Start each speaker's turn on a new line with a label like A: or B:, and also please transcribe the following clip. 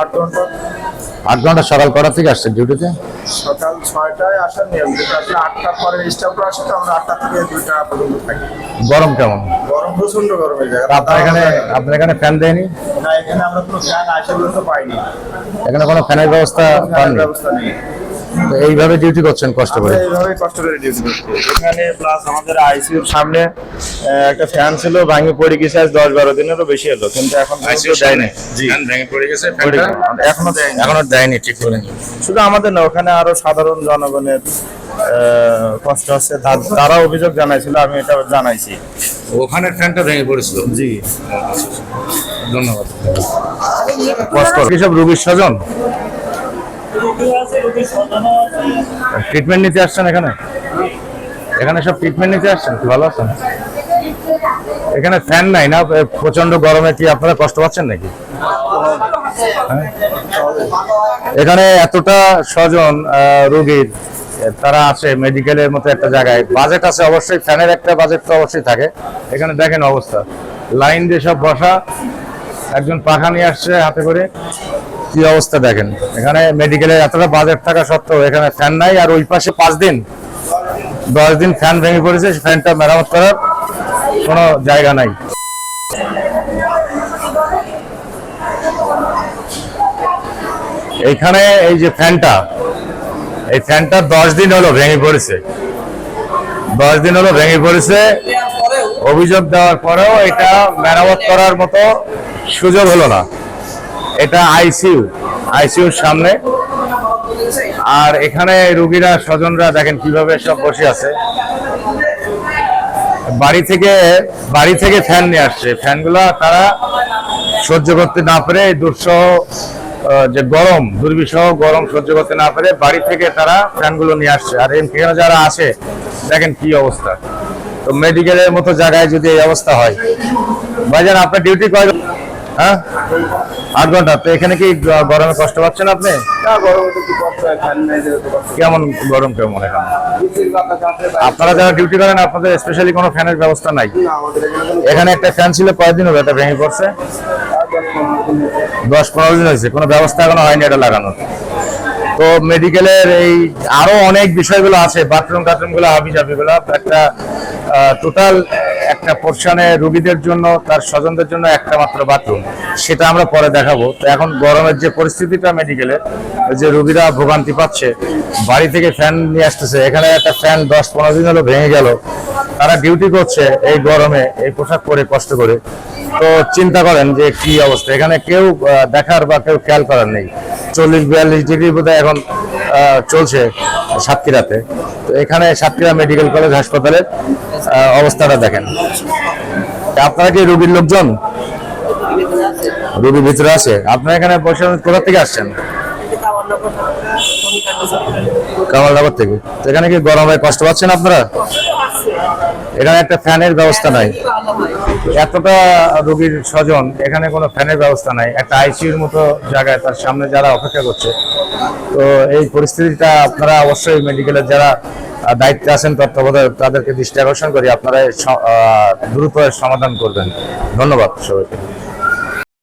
A: আট ঘণ্টা।
B: আট ঘণ্টা সকাল কটা থেকে আসছে ডিউটিতে?
A: সকাল ছয়টায় আসার নিয়ম যেটা আসলে আটটার পরে স্টাফরা আসে তো আমরা আটটা থেকে দুইটা পর্যন্ত থাকি।
B: গরম কেমন?
A: গরম প্রচণ্ড গরম হয়ে যায়
B: আপনার এখানে আপনার এখানে ফ্যান দেয়নি?
A: না এখানে আমরা কোনো ফ্যান আসে পর্যন্ত পাইনি।
B: এখানে কোনো ফ্যানের ব্যবস্থা
A: ব্যবস্থা নেই।
B: এইভাবে ডিউটি করছেন কষ্ট করে?
A: এইভাবে কষ্ট করে ডিউটি করছি। এখানে প্লাস আমাদের আইসিইউর সামনে একটা ফ্যান ছিল ভাঙে পড়ে গেছে আজ দশ বারো দিনেরও বেশি এলো কিন্তু এখন পর্যন্ত দেয় নাই জি।
B: ফ্যান ভেঙে পড়ে গেছে
A: গেছে। এখনও দেয়নি।
B: এখনও দেয়নি। ঠিক করে
A: শুধু আমাদের না ওখানে আরও সাধারণ জনগণের আহ, কষ্ট হচ্ছে। তারা অভিযোগ জানাইছিল আমি এটা জানাইছি।
B: ওখানে ফ্যানটা ভেঙে পড়েছিল?
A: জি।
B: ধন্যবাদ। কষ্ট সব রুগীর স্বজন? ট্রিটমেন্ট নিতে আসছেন এখানে? এখানে সব ট্রিটমেন্ট নিতে আসছেন? কি ভালো আছেন? এখানে ফ্যান নাই না? প্রচণ্ড গরমে কি আপনারা কষ্ট পাচ্ছেন নাকি? হ্যাঁ? এখানে এতটা স্বজন রোগীর, তারা আছে মেডিকেলের মতো একটা জায়গায়। বাজেট আছে অবশ্যই ফ্যানের একটা বাজেট তো অবশ্যই থাকে। এখানে দেখেন অবস্থা। লাইন দিয়ে সব বসা। একজন পাখা নিয়ে আসছে হাতে করে। কি অবস্থা দেখেন? এখানে মেডিকেলে এতটা বাজেট থাকা সত্ত্বেও এখানে ফ্যান নাই, আর ওই পাশে পাঁচ দিন, দশ দিন ফ্যান ভেঙে পড়েছে ফ্যানটা মেরামত করার কোনো জায়গা নাই। এইখানে এই যে ফ্যানটা এই ফ্যানটা দশ দিন হলো ভেঙে পড়েছে। দশ দিন হলো ভেঙে পড়েছে। অভিযোগ দেওয়ার পরেও এটা মেরামত করার মতো সুযোগ হলো না। এটা আইসিইউ, আইসিইউর সামনে। আর এখানে রুগীরা, স্বজনরা দেখেন কীভাবে সব বসে আছে। বাড়ি থেকে বাড়ি থেকে ফ্যান নিয়ে আসছে। ফ্যানগুলো তারা সহ্য করতে না পেরে দুঃসহ যে গরম, দুর্বিষহ গরম সহ্য করতে না পেরে বাড়ি থেকে তারা ফ্যানগুলো নিয়ে আসছে। আর এখানে যারা আসে দেখেন কি অবস্থা। তো মেডিকেলের মতো জায়গায় যদি এই অবস্থা হয়। ভাইজান আপনার ডিউটি কয় হ্যাঁ? আট ঘণ্টা। তো এখানে কি গরমে কষ্ট পাচ্ছেন আপনি? কেমন গরম কেমন এখানে?
A: আপনার
B: যারা ডিউটি করেন আপনাদের স্পেশালি কোনো ফ্যানের ব্যবস্থা নাই।
A: এখানে
B: একটা ফ্যান ছিল কয়দিন হলো এটা ভেঙে পড়ছে?
A: দশ পনেরো দিন হয়েছে।
B: কোনো ব্যবস্থা এখনও হয়নি এটা লাগানোর। তো মেডিকেলের এই আরও অনেক বিষয়গুলো আছে বাথরুম টাথরুমগুলো হাবি গুলো একটা টোটাল একটা পোর্শনে রুগীদের জন্য তার স্বজনদের জন্য একটা মাত্র বাথরুম সেটা আমরা পরে দেখাবো। তো এখন গরমের যে পরিস্থিতিটা মেডিকেলে যে রুগীরা ভোগান্তি পাচ্ছে বাড়ি থেকে ফ্যান নিয়ে আসতেছে এখানে একটা ফ্যান দশ পনেরো দিন হলো ভেঙে গেল। তারা ডিউটি করছে এই গরমে এই পোশাক পরে কষ্ট করে। তো চিন্তা করেন যে কি অবস্থা? এখানে কেউ দেখার বা কেউ খেয়াল করার নেই। চল্লিশ বিয়াল্লিশ ডিগ্রি বোধহয় এখন চলছে সাতক্ষীরাতে। তো এখানে সাতক্ষীরা মেডিকেল কলেজ হাসপাতালের আহ, অবস্থাটা দেখেন। আপনারা কি রুগীর লোকজন? রুগীর ভিতরে আছে। আপনারা এখানে বসে কোথা থেকে আসছেন? কামালনগর থেকে। এখানে কি গরমে কষ্ট পাচ্ছেন আপনারা? এখানে একটা ফ্যানের ব্যবস্থা নাই। এতটা রোগীর স্বজন, এখানে কোনো ফ্যানের ব্যবস্থা নাই। একটা আইসিইউর মতো জায়গায় তার সামনে যারা অপেক্ষা করছে। তো এই পরিস্থিতিটা আপনারা অবশ্যই মেডিকেলের যারা দায়িত্বে আছেন তত্ত্বাবধায়ক তাদেরকে দৃষ্টি আকর্ষণ করি আপনারা দ্রুত সমাধান করবেন। ধন্যবাদ সবাইকে।